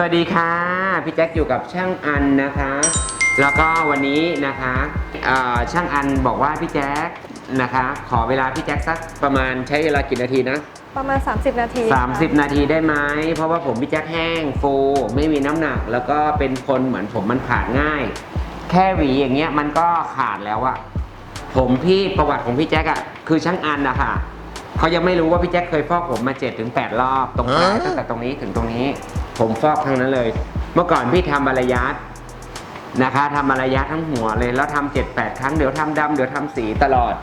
สวัสดีค่ะ พี่แจ็คอยู่กับช่างอันนะคะ แล้วก็วันนี้นะคะเอ่อช่างอันบอกว่าพี่แจ็คนะคะ ขอเวลาพี่แจ็คสักประมาณใช้เวลากี่นาทีนะประมาณ 30 นาทีค่ะ30 นาทีได้ไหมเพราะว่าผมพี่แจ็คแห้งฟูไม่มีน้ำหนัก แล้วก็เป็นคนเหมือนผมมันขาดง่าย แค่หวีอย่างเงี้ยมันก็ขาดแล้วอะผมพี่ประวัติของพี่แจ็คอะคือช่างอันนะคะเขายังไม่รู้ว่าพี่แจ็คเคยฟอกผมมา7จ็ถึงแรอบตรงปลายตั้งแต่ตรงนี้ถึงตรงนี้ ผมฟอกทั้งนั้นเลย เมื่อก่อนพี่ทำบรรยัดนะคะทำบรรยัดทั้งหัวเลย แล้วทำเจ็ดแปดครั้งเดี๋ยวทำดำเดี๋ยวทำสีตลอด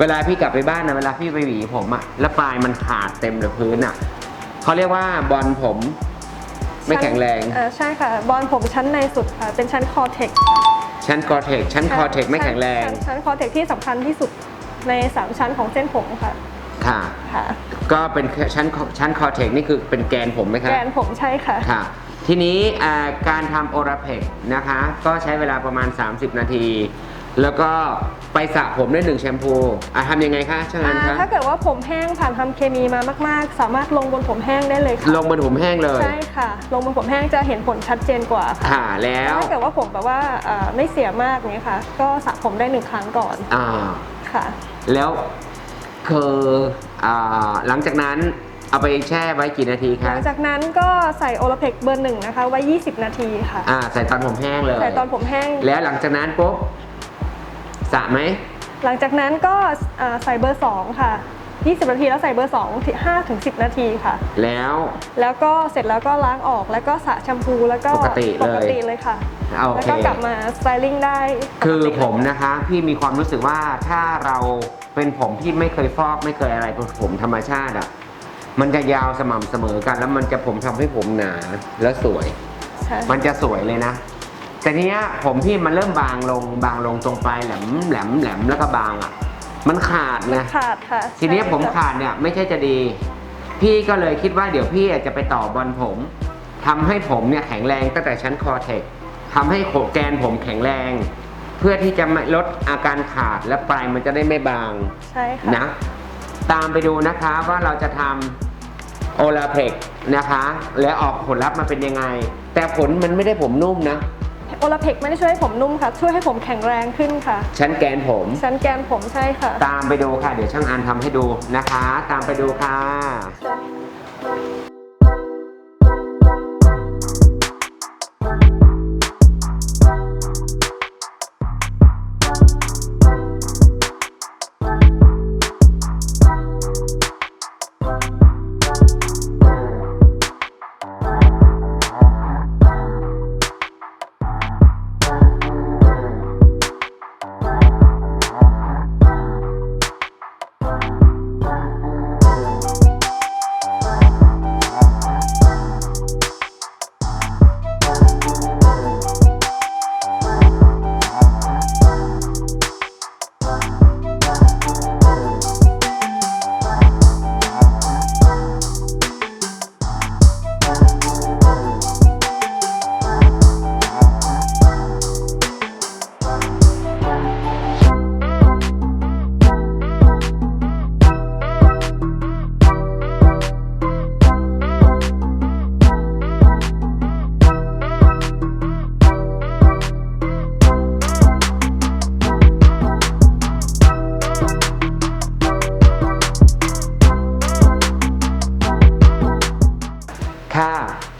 เวลาพี่กลับไปบ้านนะเวลาพี่ไปหวีผมอะแล้วปลายมันขาดเต็มเลยพื้นอะเขาเรียกว่าบอลผมไม่แข็งแรง อ่าใช่ค่ะ บอลผมชั้นในสุดค่ะ เป็นชั้นคอเทคชั้นคอเทคชั้นคอเทคไม่แข็งแรง ชั้นคอเทคที่สำคัญที่สุดใน 3 ชั้นของเส้นผมค่ะ ค่ะ ค่ะก็เป็นชั้นชั้นคอเทคนี่คือเป็นแกนผมไหมคะแกนผมใช่ค่ะ ค่ะ ทีนี้อ่าการทำโอราเพกนะคะ ก็ใช้เวลาประมาณ 30 นาที แล้วก็ไปสระผมด้วยหนึ่งแชมพูอะทำยังไงคะช่างอันอ่าคะถ้าเกิดว่าผมแห้งผ่านทำเคมีมามาก ๆ สามารถลงบนผมแห้งได้เลยค่ะ ลงบนผมแห้งเลยใช่ค่ะ ลงบนผมแห้งจะเห็นผลชัดเจนกว่าค่ะ ค่ะแล้ว ถ้าเกิดว่าผมแบบว่าอ่าไม่เสียมากเนี้ยค่ะ ก็สระผมได้หนึ่งครั้งก่อนอ่า ค่ะ แล้ว คืออ่าหลังจากนั้นเอาไปแช่ไว้กี่นาทีหคะลังจากนั้นก็ใส่โอลาเพกเบอร์หนึ่งนะคะไว้ 20 นาทีค่ะ อ่าใส่ตอนผมแห้งเลย ใส่ตอนผมแห้ง แล้วหลังจากนั้นปุ๊บสระไหมหลังจากนั้นก็เอ่อใส่เบอร์ 2 ค่ะ 20 นาทีแล้วใส่เบอร์2ที่5ถึง10 นาทีค่ะ แล้วแล้วก็เสร็จแล้วก็ล้างออกแล้วก็สระแชมพูแล้วก็ปกติเลย ปกติเลยค่ะโอแล้วเค ก็กลับมาสไตลิ่งได้ปกติคือเลยผมนะคะ พี่มีความรู้สึกว่าถ้าเรา เป็นผมที่ไม่เคยฟอกไม่เคยอะไรเป็นผมธรรมชาติอะ มันจะยาวสม่ำเสมอกัน แล้วมันจะผมทำให้ผมหนาและสวย ใช่มันจะสวยเลยนะ แต่ทีเนี้ยผมพี่มันเริ่มบางลงบางลงตรงปลายแหลมแหลมแหลมแล้วก็บางอะ มันขาดไงขาดค่ะทีเนี้ยใช่ผมค่ะขาดเนี่ยไม่ใช่จะดี พี่ก็เลยคิดว่าเดี๋ยวพี่จะไปต่อบอลผมทำให้ผมเนี่ยแข็งแรงตั้งแต่ชั้นคอเทคทำให้โขนแกนผมแข็งแรง เพื่อที่จะไม่ลดอาการขาดและปลายมันจะได้ไม่บางใช่ค่ะ นะ ตามไปดูนะคะว่าเราจะทำโอลาเพกนะคะ และออกผลลัพธ์มาเป็นยังไง แต่ผลมันไม่ได้ผมนุ่มนะ โอลาเพกไม่ได้ช่วยให้ผมนุ่มค่ะ ช่วยให้ผมแข็งแรงขึ้นค่ะ ชั้นแกนผม ชั้นแกนผมใช่ค่ะ ตามไปดูค่ะ เดี๋ยวช่างอันทำให้ดูนะคะ ตามไปดูค่ะค่ะ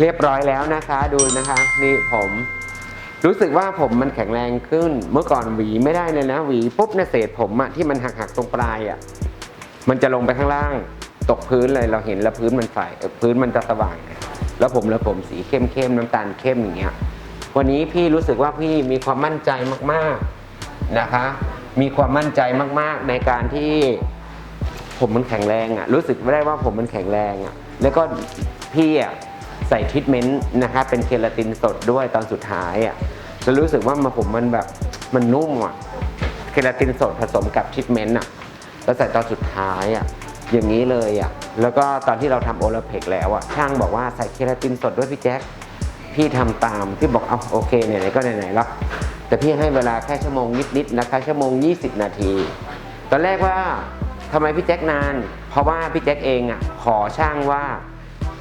รียบร้อยแล้วนะคะดูนะคะ นี่ผมรู้สึกว่าผมมันแข็งแรงขึ้น เมื่อก่อนหวีไม่ได้เลยนะ หวีปุ๊บเนี่ยเศษผมอะที่มันหักๆตรงปลายอะมันจะลงไปข้างล่าง ตกพื้นเลยเราเห็นแล้วพื้นมันไฟเอ่อพื้นมันจะสว่าง แล้วผมแล้วผมสีเข้มๆน้ำตาลเข้มอย่างเงี้ยวันนี้พี่รู้สึกว่าพี่มีความมั่นใจมากๆนะคะ มีความมั่นใจมากๆในการที่ ผมมันแข็งแรงอะ่ะรู้สึกไม่ได้ว่าผมมันแข็งแรงอะ่ะแล้วก็พี่อะ ใส่ทรีทเมนต์นะคะเป็นเคราตินสดด้วยตอนสุดท้ายอะ่ะแล้วรู้สึกว่ามาผมมันแบบมันนุ่มอะเคราตินสดผสมกับทรีทเมนต์อะแล้วใส่ตอนสุดท้ายอะอย่างนี้เลยอะแล้วก็ตอนที่เราทำโอลาเพกแล้วอะช่างบอกว่าใส่เคราตินสดด้วยพี่แจ๊คพี่ทำตามพี่บอกเอาโอเคไหนๆก็ไหนๆแล้วแต่พี่ให้เวลาแค่ชั่วโมงนิดๆนะคะชั่วโมง 20 นาที ตอนแรกว่าทำไมพี่แจ็คนาน เพราะว่าพี่แจ็คเองอะขอช่างว่า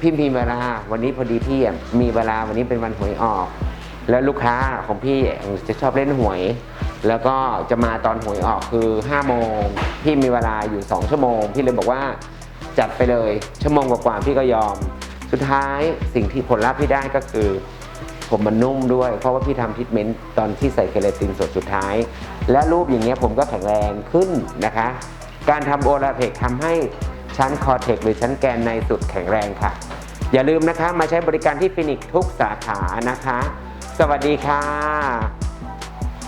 พี่มีเวลา วันนี้พอดีพี่มีเวลาวันนี้เป็นวันหวยออก แล้วลูกค้าของพี่จะชอบเล่นหวย แล้วก็จะมาตอนหวยออกคือ5โมงพี่มีเวลาอยู่ 2 ชั่วโมง พี่เลยบอกว่าจัดไปเลยชั่วโมงกว่าๆพี่ก็ยอม สุดท้ายสิ่งที่ผลลัพธ์ที่ได้ก็คือผมมันนุ่มด้วย เพราะว่าพี่ทำทรีทเมนต์ตอนที่ใส่เคลตินสดสุดท้าย และรูปอย่างเงี้ยผมก็แข็งแรงขึ้นนะคะ การทำโอลาเทคทำให้ชั้นคอเทคหรือชั้นแกนในสุดแข็งแรงค่ะ อย่าลืมนะคะมาใช้บริการที่ฟินิกทุกสาขานะคะ สวัสดีค่ะ